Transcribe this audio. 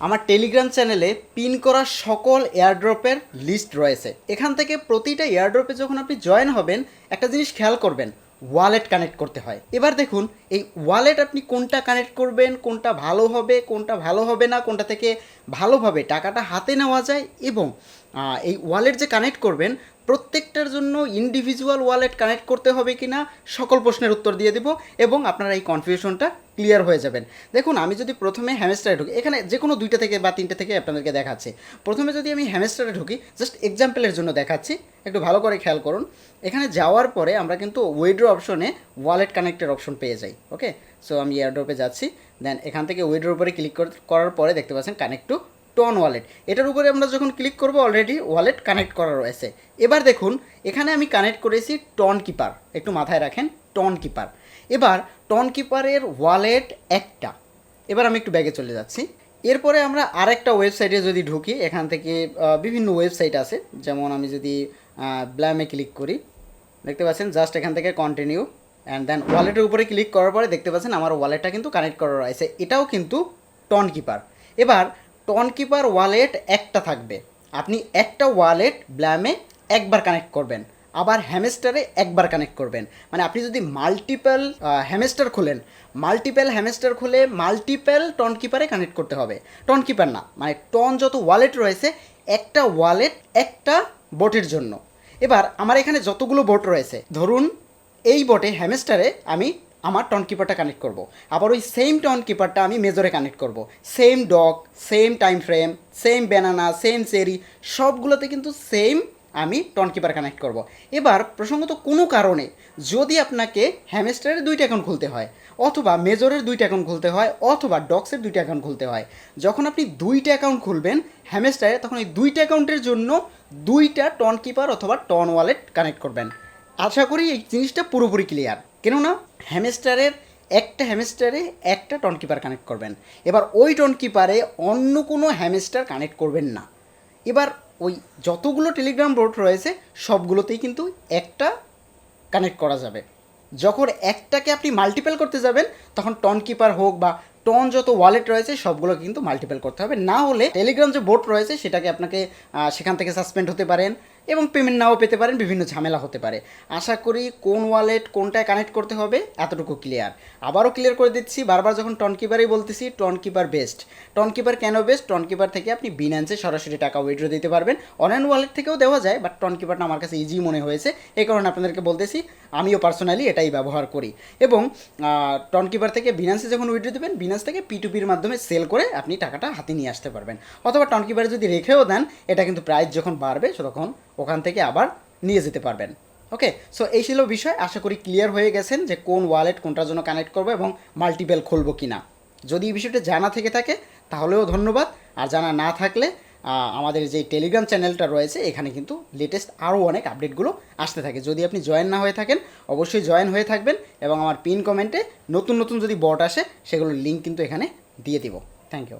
আমার টেলিগ্রাম চ্যানেলে পিন করা সকল এয়ারড্রপের লিস্ট রয়েছে। এখান থেকে প্রতিটা এয়ারড্রপে যখন আপনি জয়েন হবেন, একটা জিনিস খেয়াল করবেন ওয়ালেট কানেক্ট করতে হয়। এবার দেখুন, এই ওয়ালেট আপনি কোনটা কানেক্ট করবেন, কোনটা ভালো হবে, কোনটা ভালো হবে না, কোনটা থেকে ভালোভাবে টাকাটা হাতে নেওয়া যায় এবং এই ওয়ালেট যে কানেক্ট করবেন, প্রত্যেকটার জন্য ইন্ডিভিজুয়াল ওয়ালেট কানেক্ট করতে হবে কি না সকল প্রশ্নের উত্তর দিয়ে দেবো এবং আপনারা এই কনফিউশনটা ক্লিয়ার হয়ে যাবেন। দেখুন, আমি যদি প্রথমে হ্যামেস্টারে ঢুকি, এখানে যে কোনো দুইটা থেকে বা তিনটে থেকে আপনাদেরকে দেখাচ্ছি। প্রথমে যদি আমি হ্যামেস্টারে ঢুকি জাস্ট এক্সাম্পলের জন্য দেখাচ্ছি, একটু ভালো করে খেয়াল করুন। এখানে যাওয়ার পরে আমরা কিন্তু উইড্রো অপশনে ওয়ালেট কানেক্টের অপশন পেয়ে যাই ওকে সো আমি এয়ারড্রপে যাচ্ছি দেন এখান থেকে উইড্রোর উপরে ক্লিক করার পরে দেখতে পাচ্ছেন কানেক্ট টু টন ওয়ালেট। এটার উপরে আমরা যখন ক্লিক করব অলরেডি ওয়ালেট কানেক্ট করা রয়েছে। এবার দেখুন, এখানে আমি কানেক্ট করেছি টন কিপার। একটু মাথায় রাখেন, টন কিপার। এবার টন কিপারের ওয়ালেট একটা। এবার আমি একটু ব্যাগে চলে যাচ্ছি। এরপরে আমরা আরেকটা ওয়েবসাইটে যদি ঢুকি, এখান থেকে বিভিন্ন ওয়েবসাইট আছে। যেমন আমি যদি ব্ল্যামে ক্লিক করি, দেখতে পাচ্ছেন জাস্ট এখান থেকে কন্টিনিউ অ্যান্ড দেন ওয়ালেটের উপরে ক্লিক করার পরে দেখতে পাচ্ছেন, আমার ওয়ালেটটা কিন্তু কানেক্ট করা রয়েছে। এটাও কিন্তু টন কিপার। এবার টন কিপার ওয়ালেট একটা থাকবে। আপনি একটা ওয়ালেট ব্ল্যামে একবার কানেক্ট করবেন, আবার হ্যামেস্টারে একবার কানেক্ট করবেন। মানে আপনি যদি মাল্টিপল হ্যামেস্টার খোলেন মাল্টিপল হ্যামেস্টার খুলে মাল্টিপল টন কিপারে কানেক্ট করতে হবে। টন কিপার না মানে টন যত ওয়ালেট রয়েছে, একটা ওয়ালেট একটা বোটের জন্য। এবার আমার এখানে যতগুলো বোট রয়েছে, ধরুন এই বটে হ্যামেস্টারে আমি আমার টন কিপারটা কানেক্ট করব। আবার ওই সেম টন কিপারটা আমি মেজরে কানেক্ট করব। Same doc same time frame same banana same cherry সবগুলোতে কিন্তু সেম আমি টন কিপার কানেক্ট করব। এবার প্রসঙ্গত কোনো কারণে যদি আপনাকে হ্যামেস্টারের দুইটা অ্যাকাউন্ট খুলতে হয়, অথবা মেজরের দুইটা অ্যাকাউন্ট খুলতে হয়, অথবা ডক্সের দুইটা অ্যাকাউন্ট খুলতে হয়, যখন আপনি দুইটা অ্যাকাউন্ট খুলবেন হ্যামেস্টারে তখন ওই দুইটা অ্যাকাউন্টের জন্য দুইটা টন কিপার অথবা টন ওয়ালেট কানেক্ট করবেন। আশা করি এই জিনিসটা পুরোপুরি ক্লিয়ার কেননা হ্যামেস্টারের একটা হ্যামেস্টারে একটা টন কিপার কানেক্ট করবেন। এবার ওই টন কিপারে অন্য কোনো হ্যামেস্টার কানেক্ট করবেন না। এবার ওই যতগুলো টেলিগ্রাম বোর্ড রয়েছে, সবগুলোতেই কিন্তু একটা কানেক্ট করা যাবে। যখন একটাকে আপনি মাল্টিপল করতে যাবেন, তখন টন কিপার হোক বা টন যত ওয়ালেট রয়েছে, সবগুলো কিন্তু মাল্টিপল করতে হবে। না হলে টেলিগ্রাম যে বোট রয়েছে, সেটাকে আপনাকে সেখান থেকে সাসপেন্ড হতে পারেন। এবং পেমেন্ট নাও পেতে পারেন, বিভিন্ন ঝামেলা হতে পারে। আশা করি কোন ওয়ালেট কোনটায় কানেক্ট করতে হবে এতটুকু ক্লিয়ার আবারও ক্লিয়ার করে দিচ্ছি, বারবার যখন টন কিপারই বলতেছি Tonkeeper best Tonkeeper কেন বেস্ট টন কিপার থেকে আপনি বিনান্সে সরাসরি টাকা উইড্রো দিতে পারবেন। অনলাইন ওয়ালেট থেকেও দেওয়া যায় বাট টন কিপারটা আমার কাছে ইজি মনে হয়েছে। এই কারণে আপনাদেরকে বলতেছি, আমিও পার্সোনালি এটাই ব্যবহার করি। এবং টন কিপার থেকে বিনান্সে যখন উইড্রো দেবেন বিনান্স থেকে পি টু পির মাধ্যমে সেল করে আপনি টাকাটা হাতে নিয়ে আসতে পারবেন। অথবা টন কিপারে যদি রেখেও দেন, এটা কিন্তু প্রাইস যখন বাড়বে, তখন ওখান থেকে আবার নিয়ে যেতে পারবেন। ওকে সো এই ছিল বিষয়। আশা করি ক্লিয়ার হয়ে গেছেন যে কোন ওয়ালেট কোনটার জন্য কানেক্ট করব এবং মাল্টিপেল খুলবো কি না যদি এই বিষয়টা জানা থেকে থাকে, তাহলেও ধন্যবাদ। আর জানা না থাকলে আমাদের যে টেলিগ্রাম চ্যানেলটা রয়েছে, এখানে কিন্তু লেটেস্ট আরও অনেক আপডেটগুলো আসতে থাকে। যদি আপনি জয়েন না হয়ে থাকেন, অবশ্যই জয়েন হয়ে থাকবেন এবং আমার পিন কমেন্টে নতুন নতুন যদি বট আসে, সেগুলোর লিঙ্ক কিন্তু এখানে দিয়ে দিব। Thank you